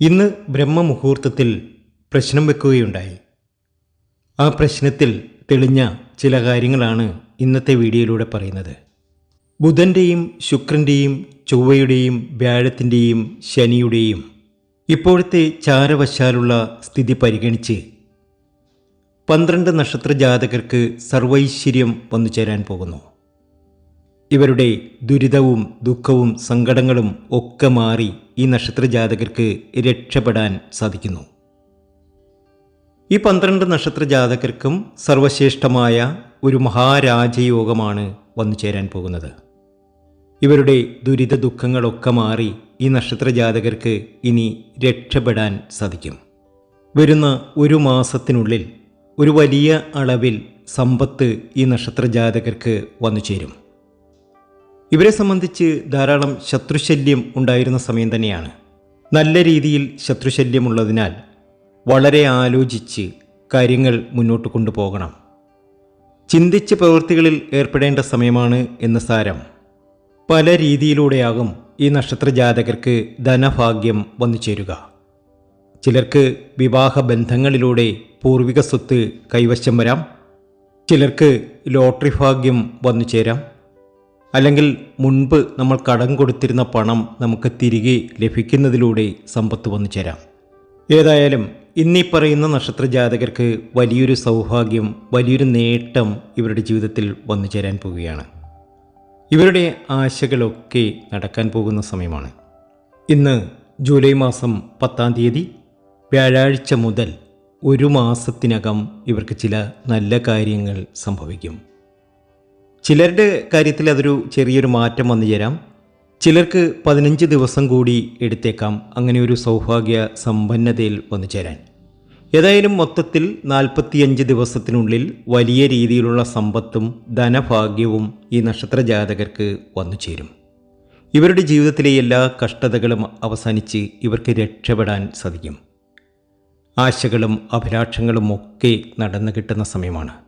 ഇന്ന് ബ്രഹ്മമുഹൂർത്തത്തിൽ പ്രശ്നം വെക്കുകയുണ്ടായി. ആ പ്രശ്നത്തിൽ തെളിഞ്ഞ ചില കാര്യങ്ങളാണ് ഇന്നത്തെ വീഡിയോയിലൂടെ പറയുന്നത്. ബുധന്റെയും ശുക്രന്റെയും ചൊവ്വയുടെയും വ്യാഴത്തിന്റെയും ശനിയുടെയും ഇപ്പോഴത്തെ ചാരവശാലുള്ള സ്ഥിതി പരിഗണിച്ച് പന്ത്രണ്ട് നക്ഷത്ര ജാതകർക്ക് സർവൈശ്വര്യം വന്നു ചേരാൻ പോകുന്നു. ഇവരുടെ ദുരിതവും ദുഃഖവും സങ്കടങ്ങളും ഒക്കെ മാറി ഈ നക്ഷത്രജാതകർക്ക് രക്ഷപ്പെടാൻ സാധിക്കുന്നു. ഈ പന്ത്രണ്ട് നക്ഷത്രജാതകർക്കും സർവശ്രേഷ്ഠമായ ഒരു മഹാരാജയോഗമാണ് വന്നു ചേരാൻ പോകുന്നത്. ഇവരുടെ ദുരിത ദുഃഖങ്ങളൊക്കെ മാറി ഈ നക്ഷത്രജാതകർക്ക് ഇനി രക്ഷപ്പെടാൻ സാധിക്കും. വരുന്ന ഒരു മാസത്തിനുള്ളിൽ ഒരു വലിയ അളവിൽ സമ്പത്ത് ഈ നക്ഷത്രജാതകർക്ക് വന്നു ചേരും. ഇവരെ സംബന്ധിച്ച് ധാരാളം ശത്രുശല്യം ഉണ്ടായിരുന്ന സമയം തന്നെയാണ്. നല്ല രീതിയിൽ ശത്രുശല്യമുള്ളതിനാൽ വളരെ ആലോചിച്ച് കാര്യങ്ങൾ മുന്നോട്ട് കൊണ്ടുപോകണം. ചിന്തിച്ച് പ്രവൃത്തികളിൽ ഏർപ്പെടേണ്ട സമയമാണ് എന്ന് സാരം. പല രീതിയിലൂടെയാകും ഈ നക്ഷത്ര ജാതകർക്ക് ധനഭാഗ്യം വന്നു ചേരുക. ചിലർക്ക് വിവാഹ ബന്ധങ്ങളിലൂടെ പൂർവിക സ്വത്ത് കൈവശം വരാം. ചിലർക്ക് ലോട്ടറി ഭാഗ്യം വന്നു ചേരാം. അല്ലെങ്കിൽ മുൻപ് നമ്മൾ കടം കൊടുത്തിരുന്ന പണം നമുക്ക് തിരികെ ലഭിക്കുന്നതിലൂടെ സമ്പത്ത് വന്നു ചേരാം. ഏതായാലും ഇന്നീ പറയുന്ന നക്ഷത്ര ജാതകർക്ക് വലിയൊരു സൗഭാഗ്യം വലിയൊരു നേട്ടം ഇവരുടെ ജീവിതത്തിൽ വന്നു ചേരാൻ പോവുകയാണ്. ഇവരുടെ ആശകളൊക്കെ നടക്കാൻ പോകുന്ന സമയമാണ്. ഇന്ന് ജൂലൈ മാസം പത്താം തീയതി വ്യാഴാഴ്ച മുതൽ ഒരു മാസത്തിനകം ഇവർക്ക് ചില നല്ല കാര്യങ്ങൾ സംഭവിക്കും. ചിലരുടെ കാര്യത്തിൽ അതൊരു ചെറിയൊരു മാറ്റം വന്നു ചേരാം. ചിലർക്ക് പതിനഞ്ച് ദിവസം കൂടി എടുത്തേക്കാം അങ്ങനെ ഒരു സൗഭാഗ്യ സമ്പന്നതയിൽ വന്നു ചേരാൻ. ഏതായാലും മൊത്തത്തിൽ നാൽപ്പത്തിയഞ്ച് ദിവസത്തിനുള്ളിൽ വലിയ രീതിയിലുള്ള സമ്പത്തും ധനഭാഗ്യവും ഈ നക്ഷത്ര ജാതകർക്ക് വന്നു ചേരും. ഇവരുടെ ജീവിതത്തിലെ എല്ലാ കഷ്ടതകളും അവസാനിച്ച് ഇവർക്ക് രക്ഷപ്പെടാൻ സാധിക്കും. ആശകളും അഭിലാഷങ്ങളും ഒക്കെ നടന്നു കിട്ടുന്ന സമയമാണ്.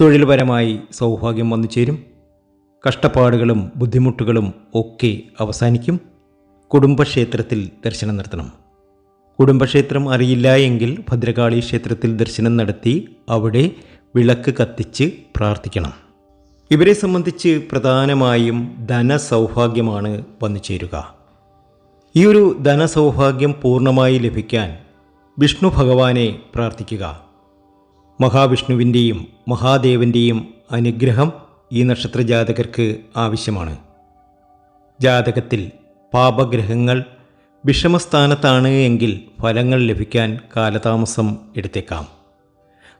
തൊഴിൽപരമായി സൗഭാഗ്യം വന്നു ചേരും. കഷ്ടപ്പാടുകളും ബുദ്ധിമുട്ടുകളും ഒക്കെ അവസാനിക്കും. കുടുംബക്ഷേത്രത്തിൽ ദർശനം നടത്തണം. കുടുംബക്ഷേത്രം അറിയില്ല എങ്കിൽ ഭദ്രകാളി ക്ഷേത്രത്തിൽ ദർശനം നടത്തി അവിടെ വിളക്ക് കത്തിച്ച് പ്രാർത്ഥിക്കണം. ഇവരെ സംബന്ധിച്ച് പ്രധാനമായും ധനസൗഭാഗ്യമാണ് വന്നു ചേരുക. ഈ ഒരു ധനസൗഭാഗ്യം പൂർണമായി ലഭിക്കാൻ വിഷ്ണു ഭഗവാനെ പ്രാർത്ഥിക്കുക. മഹാവിഷ്ണുവിന്റെയും മഹാദേവന്റെയും അനുഗ്രഹം ഈ നക്ഷത്ര ജാതകർക്ക് ആവശ്യമാണ്. ജാതകത്തിൽ പാപഗ്രഹങ്ങൾ വിഷമസ്ഥാനത്താണ് എങ്കിൽ ഫലങ്ങൾ ലഭിക്കാൻ കാലതാമസം എടുത്തേക്കാം.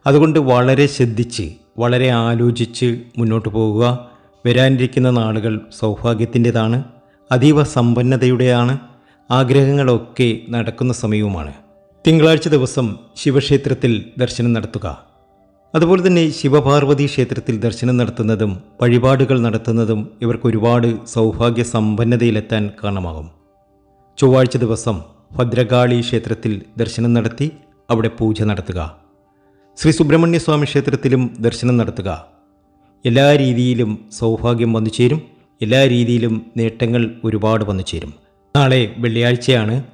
അതുകൊണ്ട് വളരെ ശ്രദ്ധിച്ച് വളരെ ആലോചിച്ച് മുന്നോട്ട് പോകുക. വരാനിരിക്കുന്ന നാളുകൾ സൗഭാഗ്യത്തിന്റെതാണ് അതീവ സമ്പന്നതയുടെയാണ് ആഗ്രഹങ്ങളൊക്കെ നടക്കുന്ന സമയവുമാണ്. തിങ്കളാഴ്ച ദിവസം ശിവക്ഷേത്രത്തിൽ ദർശനം നടത്തുക. അതുപോലെ തന്നെ ശിവപാർവതി ക്ഷേത്രത്തിൽ ദർശനം നടത്തുന്നതും വഴിപാടുകൾ നടത്തുന്നതും ഇവർക്ക് ഒരുപാട് സൗഭാഗ്യ സമ്പന്നതയിലെത്താൻ കാരണമാകും. ചൊവ്വാഴ്ച ദിവസം ഭദ്രകാളി ക്ഷേത്രത്തിൽ ദർശനം നടത്തി അവിടെ പൂജ നടത്തുക. ശ്രീ സുബ്രഹ്മണ്യ സ്വാമി ക്ഷേത്രത്തിലും ദർശനം നടത്തുക. എല്ലാ രീതിയിലും സൗഭാഗ്യം വന്നു ചേരും. എല്ലാ രീതിയിലും നേട്ടങ്ങൾ ഒരുപാട് വന്നു ചേരും. നാളെ വെള്ളിയാഴ്ചയാണ്.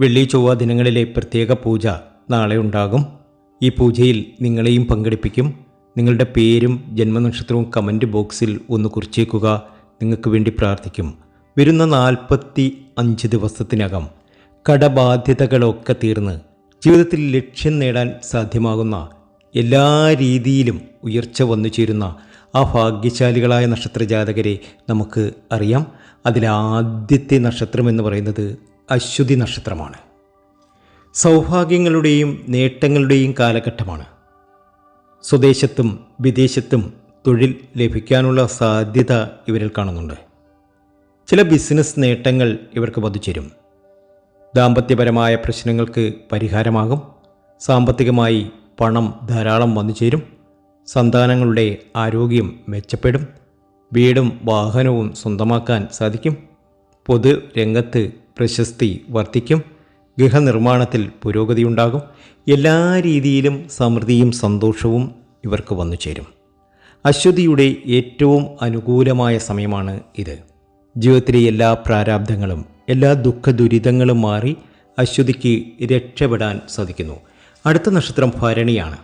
വെള്ളി ചൊവ്വ ദിനങ്ങളിലെ പ്രത്യേക പൂജ നാളെ ഉണ്ടാകും. ഈ പൂജയിൽ നിങ്ങളെയും പങ്കെടുപ്പിക്കും. നിങ്ങളുടെ പേരും ജന്മനക്ഷത്രവും കമന്റ് ബോക്സിൽ ഒന്ന് കുറിച്ചേക്കുക. നിങ്ങൾക്ക് വേണ്ടി പ്രാർത്ഥിക്കും. വരുന്ന നാൽപ്പത്തി അഞ്ച് ദിവസത്തിനകം കടബാധ്യതകളൊക്കെ തീർന്ന് ജീവിതത്തിൽ ലക്ഷ്യം നേടാൻ സാധ്യമാകുന്ന എല്ലാ രീതിയിലും ഉയർച്ച വന്നു ചേരുന്ന ആ ഭാഗ്യശാലികളായ നക്ഷത്ര ജാതകരെ നമുക്ക് അറിയാം. അതിലാദ്യത്തെ നക്ഷത്രം എന്ന് പറയുന്നത് അശ്വതി നക്ഷത്രമാണ്. സൗഭാഗ്യങ്ങളുടെയും നേട്ടങ്ങളുടെയും കാലഘട്ടമാണ്. സ്വദേശത്തും വിദേശത്തും തൊഴിൽ ലഭിക്കാനുള്ള സാധ്യത ഇവരിൽ കാണുന്നുണ്ട്. ചില ബിസിനസ് നേട്ടങ്ങൾ ഇവർക്ക് വന്നുചേരും. ദാമ്പത്യപരമായ പ്രശ്നങ്ങൾക്ക് പരിഹാരമാകും. സാമ്പത്തികമായി പണം ധാരാളം വന്നു ചേരും സന്താനങ്ങളുടെ ആരോഗ്യം മെച്ചപ്പെടും. വീടും വാഹനവും സ്വന്തമാക്കാൻ സാധിക്കും. പൊതു രംഗത്ത് പ്രശസ്തി വർദ്ധിക്കും. ഗൃഹനിർമ്മാണത്തിൽ പുരോഗതിയുണ്ടാകും. എല്ലാ രീതിയിലും സമൃദ്ധിയും സന്തോഷവും ഇവർക്ക് വന്നു ചേരും. അശ്വതിയുടെ ഏറ്റവും അനുകൂലമായ സമയമാണ് ഇത്. ജീവിതത്തിലെ എല്ലാ പ്രാരാബ്ധങ്ങളും എല്ലാ ദുഃഖ ദുരിതങ്ങളും മാറി അശ്വതിക്ക് രക്ഷപ്പെടാൻ സാധിക്കുന്നു. അടുത്ത നക്ഷത്രം ഭരണിയാണ്.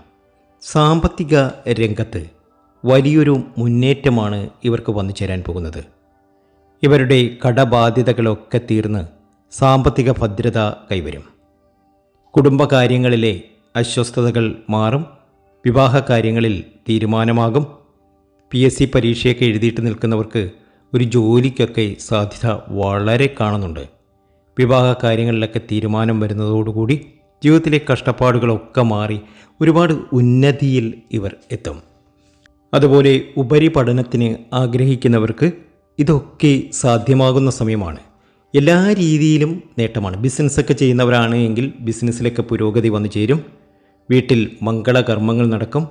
സാമ്പത്തിക രംഗത്ത് വലിയൊരു മുന്നേറ്റമാണ് ഇവർക്ക് വന്നു ചേരാൻ പോകുന്നത്. ഇവരുടെ കടബാധ്യതകളൊക്കെ തീർന്ന് സാമ്പത്തിക ഭദ്രത കൈവരും. കുടുംബകാര്യങ്ങളിലെ അസ്വസ്ഥതകൾ മാറും. വിവാഹകാര്യങ്ങളിൽ തീരുമാനമാകും. പി എസ് സി പരീക്ഷയൊക്കെ എഴുതിയിട്ട് നിൽക്കുന്നവർക്ക് ഒരു ജോലിക്കൊക്കെ സാധ്യത വളരെ കാണുന്നുണ്ട്. വിവാഹ കാര്യങ്ങളിലൊക്കെ തീരുമാനം വരുന്നതോടുകൂടി ജീവിതത്തിലെ കഷ്ടപ്പാടുകളൊക്കെ മാറി ഒരുപാട് ഉന്നതിയിൽ ഇവർ എത്തും. അതുപോലെ ഉപരിപഠനത്തിന് ആഗ്രഹിക്കുന്നവർക്ക് ഇതൊക്കെ സാധ്യമാകുന്ന സമയമാണ്. എല്ലാ രീതിയിലും നേട്ടമാണ്. ബിസിനസ്സൊക്കെ ചെയ്യുന്നവരാണ് എങ്കിൽ ബിസിനസ്സിലൊക്കെ പുരോഗതി വന്നു ചേരും. വീട്ടിൽ മംഗളകർമ്മങ്ങൾ നടക്കും.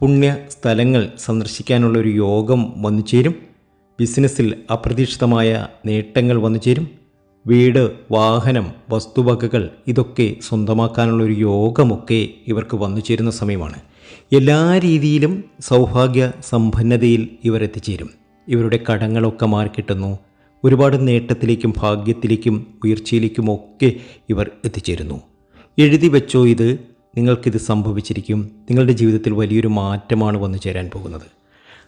പുണ്യ സ്ഥലങ്ങൾ സന്ദർശിക്കാനുള്ള ഒരു യോഗം വന്നു ചേരും. ബിസിനസ്സിൽ അപ്രതീക്ഷിതമായ നേട്ടങ്ങൾ വന്നു ചേരും. വീട് വാഹനം വസ്തുവകകൾ ഇതൊക്കെ സ്വന്തമാക്കാനുള്ള ഒരു യോഗമൊക്കെ ഇവർക്ക് വന്നു ചേരുന്ന സമയമാണ്. എല്ലാ രീതിയിലും സൗഭാഗ്യ സമ്പന്നതയിൽ ഇവർ എത്തിച്ചേരും ഇവരുടെ കടങ്ങളൊക്കെ മാറിക്കിട്ടുന്നു. ഒരുപാട് നേട്ടത്തിലേക്കും ഭാഗ്യത്തിലേക്കും ഉയർച്ചയിലേക്കും ഒക്കെ ഇവർ എത്തിച്ചേരുന്നു. എഴുതി വെച്ചോ ഇത് നിങ്ങൾക്കിത് സംഭവിച്ചിരിക്കും. നിങ്ങളുടെ ജീവിതത്തിൽ വലിയൊരു മാറ്റമാണ് വന്നു ചേരാൻ പോകുന്നത്.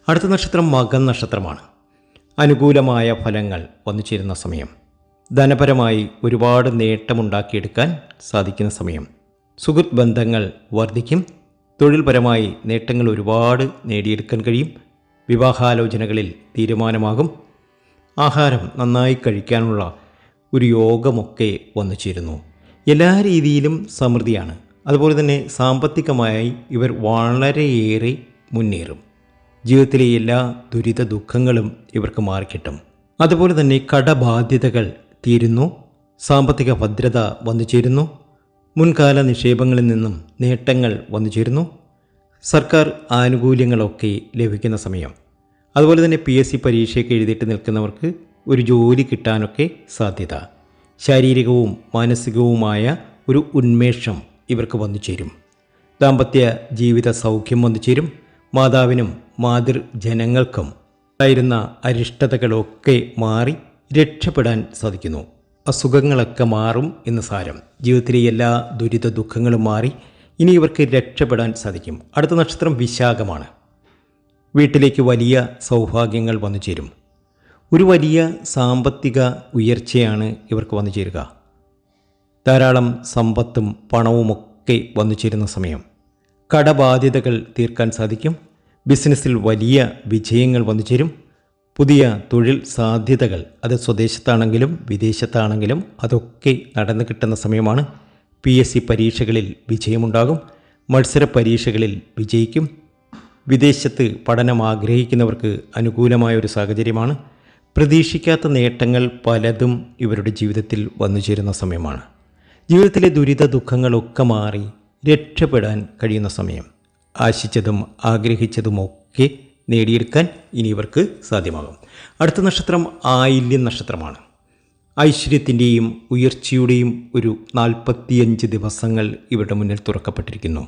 അടുത്ത നക്ഷത്രം മകൻ നക്ഷത്രമാണ്. അനുകൂലമായ ഫലങ്ങൾ വന്നു ചേരുന്ന സമയം. ധനപരമായി ഒരുപാട് നേട്ടമുണ്ടാക്കിയെടുക്കാൻ സാധിക്കുന്ന സമയം. സുഹൃത്ത് ബന്ധങ്ങൾ വർദ്ധിക്കും. തൊഴിൽപരമായി നേട്ടങ്ങൾ ഒരുപാട് നേടിയെടുക്കാൻ കഴിയും. വിവാഹാലോചനകളിൽ തീരുമാനമാകും. ആഹാരം നന്നായി കഴിക്കാനുള്ള ഒരു യോഗമൊക്കെ വന്നു ചേരുന്നു എല്ലാ രീതിയിലും സമൃദ്ധിയാണ്. അതുപോലെ തന്നെ സാമ്പത്തികമായി ഇവർ വളരെയേറെ മുന്നേറും. ജീവിതത്തിലെ എല്ലാ ദുരിത ദുഃഖങ്ങളും ഇവർക്ക് മാറിക്കിട്ടും. അതുപോലെ തന്നെ കടബാധ്യതകൾ തീരുന്നു. സാമ്പത്തിക ഭദ്രത വന്നു ചേരുന്നു മുൻകാല നിക്ഷേപങ്ങളിൽ നിന്നും നേട്ടങ്ങൾ വന്നു ചേരുന്നു സർക്കാർ ആനുകൂല്യങ്ങളൊക്കെ ലഭിക്കുന്ന സമയം. അതുപോലെ തന്നെ പി എസ് സി പരീക്ഷയൊക്കെ എഴുതിയിട്ട് നിൽക്കുന്നവർക്ക് ഒരു ജോലി കിട്ടാനൊക്കെ സാധ്യത. ശാരീരികവും മാനസികവുമായ ഒരു ഉന്മേഷം ഇവർക്ക് വന്നു ചേരും. ദാമ്പത്യ ജീവിത സൗഖ്യം വന്നു ചേരും. മാതാവിനും മാതൃജനങ്ങൾക്കും ഉണ്ടായിരുന്ന അരിഷ്ടതകളൊക്കെ മാറി രക്ഷപ്പെടാൻ സാധിക്കുന്നു. അസുഖങ്ങളൊക്കെ മാറും എന്ന് സാരം. ജീവിതത്തിലെ എല്ലാ ദുരിത ദുഃഖങ്ങളും മാറി ഇനി ഇവർക്ക് രക്ഷപ്പെടാൻ സാധിക്കും. അടുത്ത നക്ഷത്രം വിശാഖമാണ്. വീട്ടിലേക്ക് വലിയ സൗഭാഗ്യങ്ങൾ വന്നു ചേരും. ഒരു വലിയ സാമ്പത്തിക ഉയർച്ചയാണ് ഇവർക്ക് വന്നു ചേരുക. ധാരാളം സമ്പത്തും പണവുമൊക്കെ വന്നു ചേരുന്ന സമയം. കടബാധ്യതകൾ തീർക്കാൻ സാധിക്കും. ബിസിനസ്സിൽ വലിയ വിജയങ്ങൾ വന്നു ചേരും. പുതിയ തൊഴിൽ സാധ്യതകൾ അത് സ്വദേശത്താണെങ്കിലും വിദേശത്താണെങ്കിലും അതൊക്കെ നടന്നു കിട്ടുന്ന സമയമാണ്. പി എസ് സി പരീക്ഷകളിൽ വിജയമുണ്ടാകും. മത്സര പരീക്ഷകളിൽ വിജയിക്കും. വിദേശത്ത് പഠനം ആഗ്രഹിക്കുന്നവർക്ക് അനുകൂലമായ ഒരു സാഹചര്യമാണ്. പ്രതീക്ഷിക്കാത്ത നേട്ടങ്ങൾ പലതും ഇവരുടെ ജീവിതത്തിൽ വന്നു ചേരുന്ന സമയമാണ്. ജീവിതത്തിലെ ദുരിത ദുഃഖങ്ങളൊക്കെ മാറി രക്ഷപ്പെടാൻ കഴിയുന്ന സമയം. ആശിച്ചതും ആഗ്രഹിച്ചതുമൊക്കെ നേടിയെടുക്കാൻ ഇനി ഇവർക്ക് സാധ്യമാകും. അടുത്ത നക്ഷത്രം ആയില്യം നക്ഷത്രമാണ്. ഐശ്വര്യത്തിന്റെയും ഉയർച്ചയുടെയും ഒരു നാൽപ്പത്തിയഞ്ച് ദിവസങ്ങൾ ഇവരുടെ മുന്നിൽ തുറക്കപ്പെട്ടിരിക്കുന്നു.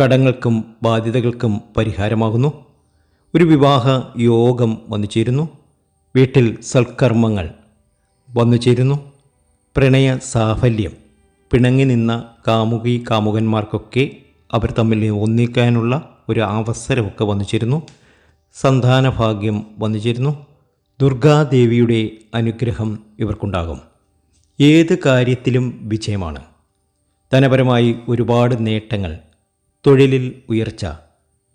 കടങ്ങൾക്കും ബാധ്യതകൾക്കും പരിഹാരമാകുന്നു. ഒരു വിവാഹ യോഗം വന്നു ചേരുന്നു. വീട്ടിൽ സൽക്കർമ്മങ്ങൾ വന്നു ചേരുന്നു. പ്രണയ സാഫല്യം പിണങ്ങി നിന്ന കാമുകി കാമുകന്മാർക്കൊക്കെ അവർ തമ്മിൽ ഒന്നിക്കാനുള്ള ഒരു അവസരമൊക്കെ വന്നു ചേരുന്നു. സന്താനഭാഗ്യം വന്നു ചേരുന്നു. ദുർഗാദേവിയുടെ അനുഗ്രഹം ഇവർക്കുണ്ടാകും. ഏത് കാര്യത്തിലും വിജയമാണ്. ധനപരമായി ഒരുപാട് നേട്ടങ്ങൾ തൊഴിലിൽ ഉയർച്ച.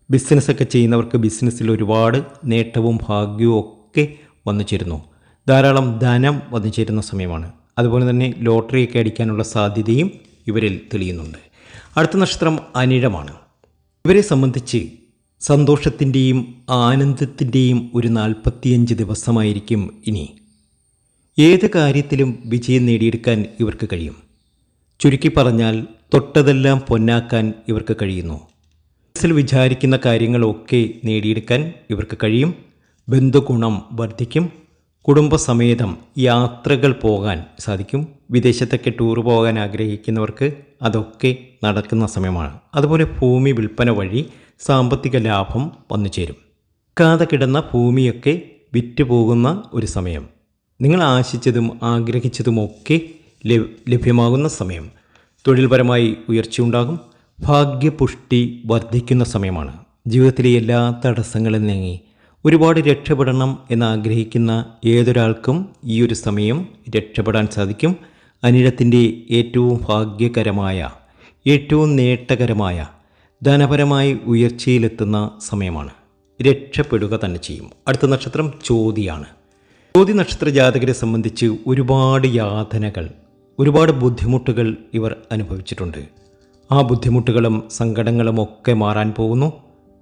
ബിസിനസ്സൊക്കെ ചെയ്യുന്നവർക്ക് ബിസിനസ്സിൽ ഒരുപാട് നേട്ടവും ഭാഗ്യവും ഒക്കെ വന്നു ചേരുന്നു. ധാരാളം ധനം വന്നു ചേരുന്ന സമയമാണ്. അതുപോലെ തന്നെ ലോട്ടറിയൊക്കെ അടിക്കാനുള്ള സാധ്യതയും ഇവരിൽ തെളിയുന്നുണ്ട്. അടുത്ത നക്ഷത്രം അനിഴമാണ്. ഇവരെ സംബന്ധിച്ച് സന്തോഷത്തിന്റെയും ആനന്ദത്തിന്റെയും ഒരു നാൽപ്പത്തിയഞ്ച് ദിവസമായിരിക്കും ഇനി. ഏത് കാര്യത്തിലും വിജയം നേടിയെടുക്കാൻ ഇവർക്ക് കഴിയും. ചുരുക്കി പറഞ്ഞാൽ തൊട്ടതെല്ലാം പൊന്നാക്കാൻ ഇവർക്ക് കഴിയുന്നു. മനസ്സിൽ വിചാരിക്കുന്ന കാര്യങ്ങളൊക്കെ നേടിയെടുക്കാൻ ഇവർക്ക് കഴിയും. ബന്ധുഗുണം വർദ്ധിക്കും. കുടുംബസമേതം യാത്രകൾ പോകാൻ സാധിക്കും. വിദേശത്തൊക്കെ ടൂർ പോകാൻ ആഗ്രഹിക്കുന്നവർക്ക് അതൊക്കെ നടക്കുന്ന സമയമാണ്. അതുപോലെ ഭൂമി വിൽപ്പന വഴി സാമ്പത്തിക ലാഭം വന്നു ചേരും. കാതെ കിടന്ന ഭൂമിയൊക്കെ വിറ്റുപോകുന്ന ഒരു സമയം. നിങ്ങൾ ആശിച്ചതും ആഗ്രഹിച്ചതുമൊക്കെ ലഭ്യമാകുന്ന സമയം. തൊഴിൽപരമായി ഉയർച്ചയുണ്ടാകും. ഭാഗ്യപുഷ്ടി വർദ്ധിക്കുന്ന സമയമാണ്. ജീവിതത്തിലെ എല്ലാ തടസ്സങ്ങളും നീങ്ങി ഒരുപാട് രക്ഷപ്പെടണം എന്നാഗ്രഹിക്കുന്ന ഏതൊരാൾക്കും ഈ ഒരു സമയം രക്ഷപ്പെടാൻ സാധിക്കും. അനിഴത്തിന്റെ ഏറ്റവും ഭാഗ്യകരമായ ഏറ്റവും നേട്ടകരമായ ധനപരമായി ഉയർച്ചയിലെത്തുന്ന സമയമാണ്. രക്ഷപ്പെടുക തന്നെ ചെയ്യും. അടുത്ത നക്ഷത്രം ചോതിയാണ്. ചോതി നക്ഷത്ര ജാതകരെ സംബന്ധിച്ച് ഒരുപാട് യാതനകൾ ഒരുപാട് ബുദ്ധിമുട്ടുകൾ ഇവർ അനുഭവിച്ചിട്ടുണ്ട്. ആ ബുദ്ധിമുട്ടുകളും സങ്കടങ്ങളും ഒക്കെ മാറാൻ പോകുന്നു.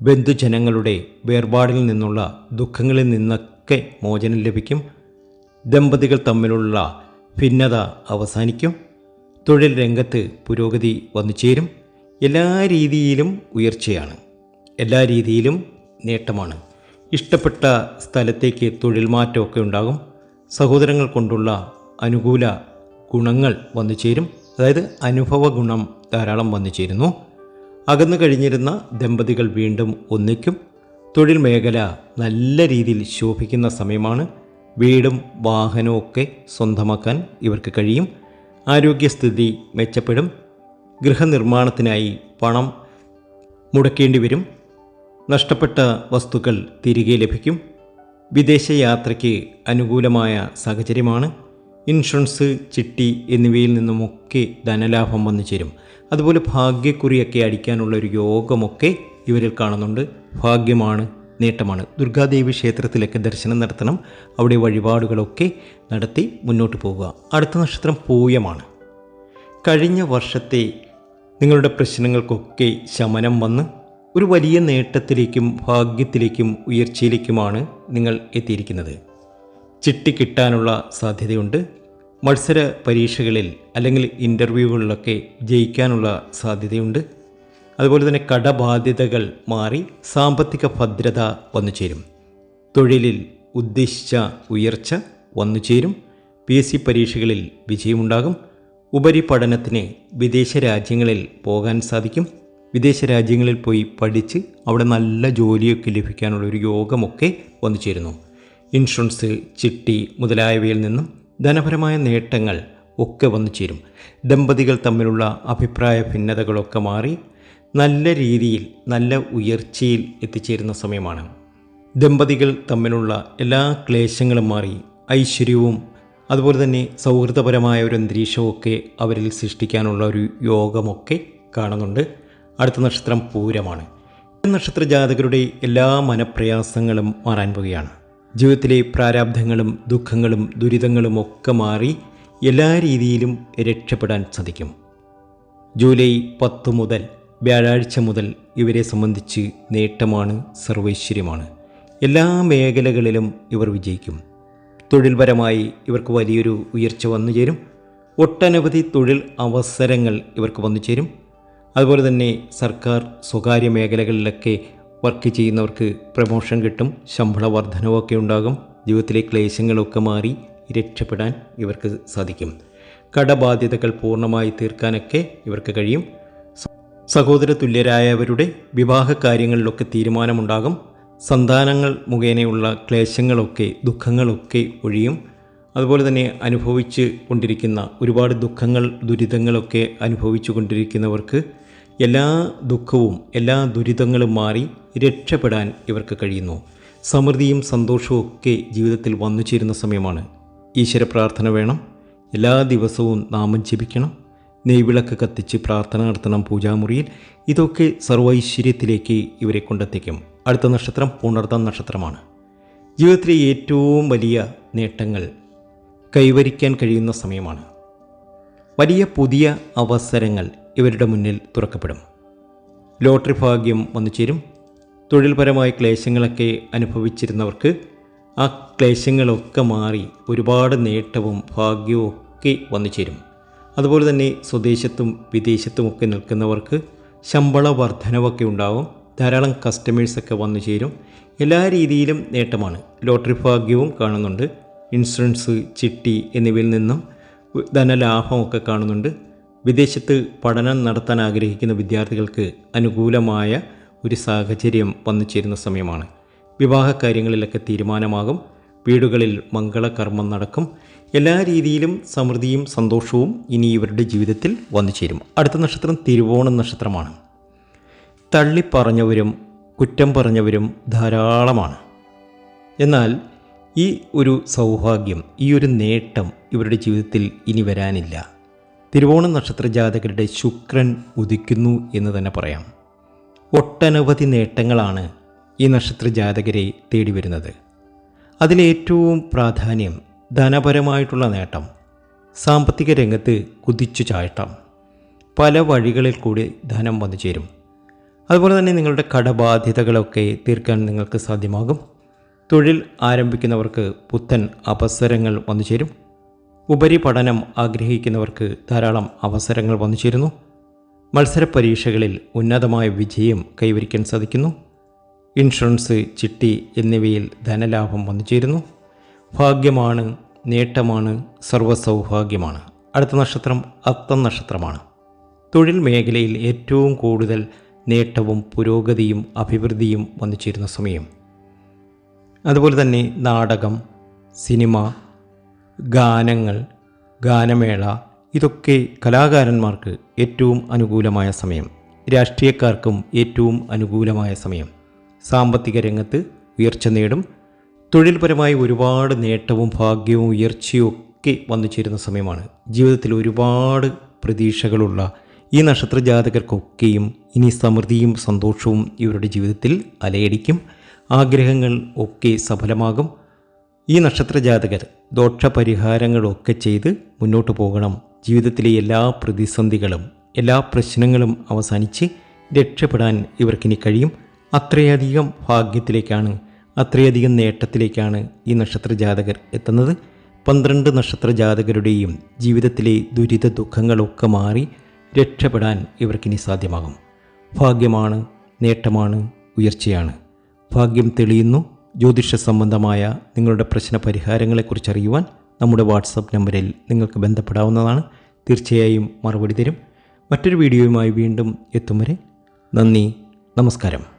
ബന്ധുജനങ്ങളുടെ വേർപാടിൽ നിന്നുള്ള ദുഃഖങ്ങളിൽ നിന്നൊക്കെ മോചനം ലഭിക്കും. ദമ്പതികൾ തമ്മിലുള്ള ഭിന്നത അവസാനിക്കും. തൊഴിൽ രംഗത്ത് പുരോഗതി വന്നു ചേരും. എല്ലാ രീതിയിലും ഉയർച്ചയാണ്. എല്ലാ രീതിയിലും നേട്ടമാണ്. ഇഷ്ടപ്പെട്ട സ്ഥലത്തേക്ക് തൊഴിൽ മാറ്റമൊക്കെ ഉണ്ടാകും. സഹോദരങ്ങൾ കൊണ്ടുള്ള അനുകൂല ഗുണങ്ങൾ വന്നു ചേരും അതായത് അനുഭവ ഗുണം ധാരാളം വന്നു ചേരുന്നു അകന്നു കഴിഞ്ഞിരുന്ന ദമ്പതികൾ വീണ്ടും ഒന്നിക്കും. തൊഴിൽ മേഖല നല്ല രീതിയിൽ ശോഭിക്കുന്ന സമയമാണ്. വീടും വാഹനവും ഒക്കെ സ്വന്തമാക്കാൻ ഇവർക്ക് കഴിയും. ആരോഗ്യസ്ഥിതി മെച്ചപ്പെടും. ഗൃഹനിർമ്മാണത്തിനായി പണം മുടക്കേണ്ടി വരും നഷ്ടപ്പെട്ട വസ്തുക്കൾ തിരികെ ലഭിക്കും. വിദേശയാത്രയ്ക്ക് അനുകൂലമായ സാഹചര്യമാണ്. ഇൻഷുറൻസ് ചിട്ടി എന്നിവയിൽ നിന്നുമൊക്കെ ധനലാഭം വന്നു ചേരും. അതുപോലെ ഭാഗ്യക്കുറിയൊക്കെ അടിക്കാനുള്ള ഒരു യോഗമൊക്കെ ഇവരിൽ കാണുന്നുണ്ട്. ഭാഗ്യമാണ് നേട്ടമാണ്. ദുർഗാദേവി ക്ഷേത്രത്തിലൊക്കെ ദർശനം നടത്തണം. അവിടെ വഴിപാടുകളൊക്കെ നടത്തി മുന്നോട്ട് പോവുക. അടുത്ത നക്ഷത്രം പൂയമാണ്. കഴിഞ്ഞ വർഷത്തെ നിങ്ങളുടെ പ്രശ്നങ്ങൾക്കൊക്കെ ശമനം വന്ന് ഒരു വലിയ നേട്ടത്തിലേക്കും ഭാഗ്യത്തിലേക്കും ഉയർച്ചയിലേക്കുമാണ് നിങ്ങൾ എത്തിയിരിക്കുന്നത്. ചിട്ടി കിട്ടാനുള്ള സാധ്യതയുണ്ട്. മത്സര പരീക്ഷകളിൽ അല്ലെങ്കിൽ ഇന്റർവ്യൂകളിലൊക്കെ ജയിക്കാനുള്ള സാധ്യതയുണ്ട്. അതുപോലെ തന്നെ കടബാധ്യതകൾ മാറി സാമ്പത്തിക ഭദ്രത വന്നു ചേരും തൊഴിലിൽ ഉദ്ദേശിച്ച ഉയർച്ച വന്നു ചേരും പി എസ് സി പരീക്ഷകളിൽ വിജയമുണ്ടാകും. ഉപരിപഠനത്തിന് വിദേശ രാജ്യങ്ങളിൽ പോകാൻ സാധിക്കും. വിദേശ രാജ്യങ്ങളിൽ പോയി പഠിച്ച് അവിടെ നല്ല ജോലിയൊക്കെ ലഭിക്കാനുള്ള ഒരു യോഗമൊക്കെ വന്നു ചേരുന്നു ഇൻഷുറൻസ് ചിട്ടി മുതലായവയിൽ നിന്നും ധനപരമായ നേട്ടങ്ങൾ ഒക്കെ വന്നു ചേരും. ദമ്പതികൾ തമ്മിലുള്ള അഭിപ്രായ ഭിന്നതകളൊക്കെ മാറി നല്ല രീതിയിൽ നല്ല ഉയർച്ചയിൽ എത്തിച്ചേരുന്ന സമയമാണ്. ദമ്പതികൾ തമ്മിലുള്ള എല്ലാ ക്ലേശങ്ങളും മാറി ഐശ്വര്യവും അതുപോലെ തന്നെ സൗഹൃദപരമായ ഒരു അന്തരീക്ഷമൊക്കെ അവരിൽ സൃഷ്ടിക്കാനുള്ള ഒരു യോഗമൊക്കെ കാണുന്നുണ്ട്. അടുത്ത നക്ഷത്രം പൂരമാണ്. നക്ഷത്ര ജാതകരുടെ എല്ലാ മനപ്രയാസങ്ങളും മാറാൻ പോവുകയാണ്. ജീവിതത്തിലെ പ്രാരാബ്ധങ്ങളും ദുഃഖങ്ങളും ദുരിതങ്ങളും ഒക്കെ മാറി എല്ലാ രീതിയിലും രക്ഷപ്പെടാൻ സാധിക്കും. ജൂലൈ പത്ത് മുതൽ വ്യാഴാഴ്ച മുതൽ ഇവരെ സംബന്ധിച്ച് നേട്ടമാണ് സർവൈശ്വര്യമാണ്. എല്ലാ മേഖലകളിലും ഇവർ വിജയിക്കും. തൊഴിൽപരമായി ഇവർക്ക് വലിയൊരു ഉയർച്ച വന്നു ചേരും. ഒട്ടനവധി തൊഴിൽ അവസരങ്ങൾ ഇവർക്ക് വന്നു ചേരും. അതുപോലെ തന്നെ സർക്കാർ സ്വകാര്യ മേഖലകളിലൊക്കെ വർക്ക് ചെയ്യുന്നവർക്ക് പ്രമോഷൻ കിട്ടും ശമ്പള വർധനവൊക്കെ ഉണ്ടാകും ജീവിതത്തിലെ ക്ലേശങ്ങളൊക്കെ മാറി രക്ഷപ്പെടാൻ ഇവർക്ക് സാധിക്കും. കടബാധ്യതകൾ പൂർണമായി തീർക്കാനൊക്കെ ഇവർക്ക് കഴിയും. സഹോദര തുല്യരായവരുടെ വിവാഹ കാര്യങ്ങളിലൊക്കെ തീരുമാനമുണ്ടാകും. സന്താനങ്ങൾ മുഖേനയുള്ള ക്ലേശങ്ങളൊക്കെ ദുഃഖങ്ങളൊക്കെ ഒഴിയും. അതുപോലെ തന്നെ അനുഭവിച്ച് കൊണ്ടിരിക്കുന്ന ഒരുപാട് ദുഃഖങ്ങൾ ദുരിതങ്ങളൊക്കെ അനുഭവിച്ചു കൊണ്ടിരിക്കുന്നവർക്ക് എല്ലാ ദുഃഖവും എല്ലാ ദുരിതങ്ങളും മാറി രക്ഷപ്പെടാൻ ഇവർക്ക് കഴിയുന്നു. സമൃദ്ധിയും സന്തോഷവും ഒക്കെ ജീവിതത്തിൽ വന്നു ചേരുന്ന സമയമാണ്. ഈശ്വര പ്രാർത്ഥന വേണം. എല്ലാ ദിവസവും നാമം ജപിക്കണം. നെയ്വിളക്ക് കത്തിച്ച് പ്രാർത്ഥന നടത്തണം പൂജാമുറിയിൽ. ഇതൊക്കെ സർവൈശ്വര്യത്തിലേക്ക് ഇവരെ കൊണ്ടെത്തിക്കും. അടുത്ത നക്ഷത്രം പുണർദം നക്ഷത്രമാണ്. ജീവിതത്തിലെ ഏറ്റവും വലിയ നേട്ടങ്ങൾ കൈവരിക്കാൻ കഴിയുന്ന സമയമാണ്. വലിയ പുതിയ അവസരങ്ങൾ ഇവരുടെ മുന്നിൽ തുറക്കപ്പെടും. ലോട്ടറി ഭാഗ്യം വന്നു ചേരും. തൊഴിൽപരമായ ക്ലേശങ്ങളൊക്കെ അനുഭവിച്ചിരുന്നവർക്ക് ആ ക്ലേശങ്ങളൊക്കെ മാറി ഒരുപാട് നേട്ടവും ഭാഗ്യവും ഒക്കെ വന്നു ചേരും. അതുപോലെ തന്നെ സ്വദേശത്തും വിദേശത്തുമൊക്കെ നിൽക്കുന്നവർക്ക് ശമ്പള വർധനവൊക്കെ ഉണ്ടാവും. ധാരാളം കസ്റ്റമേഴ്സൊക്കെ വന്നു ചേരും. എല്ലാ രീതിയിലും നേട്ടമാണ്. ലോട്ടറി ഭാഗ്യവും കാണുന്നുണ്ട്. ഇൻഷുറൻസ് ചിട്ടി എന്നിവയിൽ നിന്നും ധനലാഭമൊക്കെ കാണുന്നുണ്ട്. വിദേശത്ത് പഠനം നടത്താൻ ആഗ്രഹിക്കുന്ന വിദ്യാർത്ഥികൾക്ക് അനുകൂലമായ ഒരു സാഹചര്യം വന്നു ചേരുന്ന സമയമാണ്. വിവാഹ കാര്യങ്ങളിലൊക്കെ തീരുമാനമാകും. വീടുകളിൽ മംഗളകർമ്മം നടക്കും. എല്ലാ രീതിയിലും സമൃദ്ധിയും സന്തോഷവും ഇനി ഇവരുടെ ജീവിതത്തിൽ വന്നു ചേരും. അടുത്ത നക്ഷത്രം തിരുവോണം നക്ഷത്രമാണ്. തള്ളിപ്പറഞ്ഞവരും കുറ്റം പറഞ്ഞവരും ധാരാളമാണ്. എന്നാൽ ഈ ഒരു സൗഭാഗ്യം ഈ ഒരു നേട്ടം ഇവരുടെ ജീവിതത്തിൽ ഇനി വരാനില്ല. തിരുവോണം നക്ഷത്ര ജാതകരുടെ ശുക്രൻ ഉദിക്കുന്നു എന്ന് തന്നെ പറയാം. ഒട്ടനവധി നേട്ടങ്ങളാണ് ഈ നക്ഷത്ര ജാതകരെ തേടി വരുന്നത്. അതിലേറ്റവും പ്രാധാന്യം ധനപരമായിട്ടുള്ള നേട്ടം സാമ്പത്തിക രംഗത്ത് കുതിച്ചു ചാട്ടം പല വഴികളിൽ കൂടി ധനം വന്നു ചേരും. അതുപോലെ തന്നെ നിങ്ങളുടെ കടബാധ്യതകളൊക്കെ തീർക്കാൻ നിങ്ങൾക്ക് സാധ്യമാകും. തൊഴിൽ ആരംഭിക്കുന്നവർക്ക് പുത്തൻ അവസരങ്ങൾ വന്നു ചേരും. ഉപരിപഠനം ആഗ്രഹിക്കുന്നവർക്ക് ധാരാളം അവസരങ്ങൾ വന്നു മത്സര പരീക്ഷകളിൽ ഉന്നതമായ വിജയം കൈവരിക്കാൻ സാധിക്കുന്നു. ഇൻഷുറൻസ് ചിട്ടി എന്നിവയിൽ ധനലാഭം വന്നു ഭാഗ്യമാണ് നേട്ടമാണ് സർവസൗഭാഗ്യമാണ്. അടുത്ത നക്ഷത്രം അത്തം നക്ഷത്രമാണ്. തൊഴിൽ മേഖലയിൽ ഏറ്റവും കൂടുതൽ നേട്ടവും പുരോഗതിയും അഭിവൃദ്ധിയും വന്നു ചേരുന്ന സമയം. അതുപോലെ തന്നെ നാടകം സിനിമ ഗാനങ്ങൾ ഗാനമേള ഇതൊക്കെ കലാകാരന്മാർക്ക് ഏറ്റവും അനുകൂലമായ സമയം. രാഷ്ട്രീയക്കാർക്കും ഏറ്റവും അനുകൂലമായ സമയം. സാമ്പത്തിക രംഗത്ത് ഉയർച്ച നേടും. തൊഴിൽപരമായി ഒരുപാട് നേട്ടവും ഭാഗ്യവും ഉയർച്ചയും ഒക്കെ വന്നു ചേരുന്ന സമയമാണ്. ജീവിതത്തിൽ ഒരുപാട് പ്രതീക്ഷകളുള്ള ഈ നക്ഷത്ര ജാതകർക്കൊക്കെയും ഇനി സമൃദ്ധിയും സന്തോഷവും ഇവരുടെ ജീവിതത്തിൽ അലയടിക്കും. ആഗ്രഹങ്ങൾ ഒക്കെ സഫലമാകും. ഈ നക്ഷത്ര ജാതകർ ദോഷപരിഹാരങ്ങളൊക്കെ ചെയ്ത് മുന്നോട്ട് പോകണം. ജീവിതത്തിലെ എല്ലാ പ്രതിസന്ധികളും എല്ലാ പ്രശ്നങ്ങളും അവസാനിച്ച് രക്ഷപ്പെടാൻ ഇവർക്കിനി കഴിയും. അത്രയധികം ഭാഗ്യത്തിലേക്കാണ് അത്രയധികം നേട്ടത്തിലേക്കാണ് ഈ നക്ഷത്ര ജാതകർ എത്തുന്നത്. പന്ത്രണ്ട് നക്ഷത്ര ജാതകരുടെയും ജീവിതത്തിലെ ദുരിത ദുഃഖങ്ങളൊക്കെ മാറി രക്ഷപ്പെടാൻ ഇവർക്കിനി സാധ്യമാകും. ഭാഗ്യമാണ് നേട്ടമാണ് ഉയർച്ചയാണ്. ഭാഗ്യം തെളിയുന്നു ജ്യോതിഷ സംബന്ധമായ നിങ്ങളുടെ പ്രശ്ന പരിഹാരങ്ങളെക്കുറിച്ച് അറിയുവാൻ നമ്മുടെ വാട്സപ്പ് നമ്പറിൽ നിങ്ങൾക്ക് ബന്ധപ്പെടാവുന്നതാണ്. തീർച്ചയായും മറുപടി തരും. മറ്റൊരു വീഡിയോയുമായി വീണ്ടും എത്തും വരെ നന്ദി നമസ്കാരം.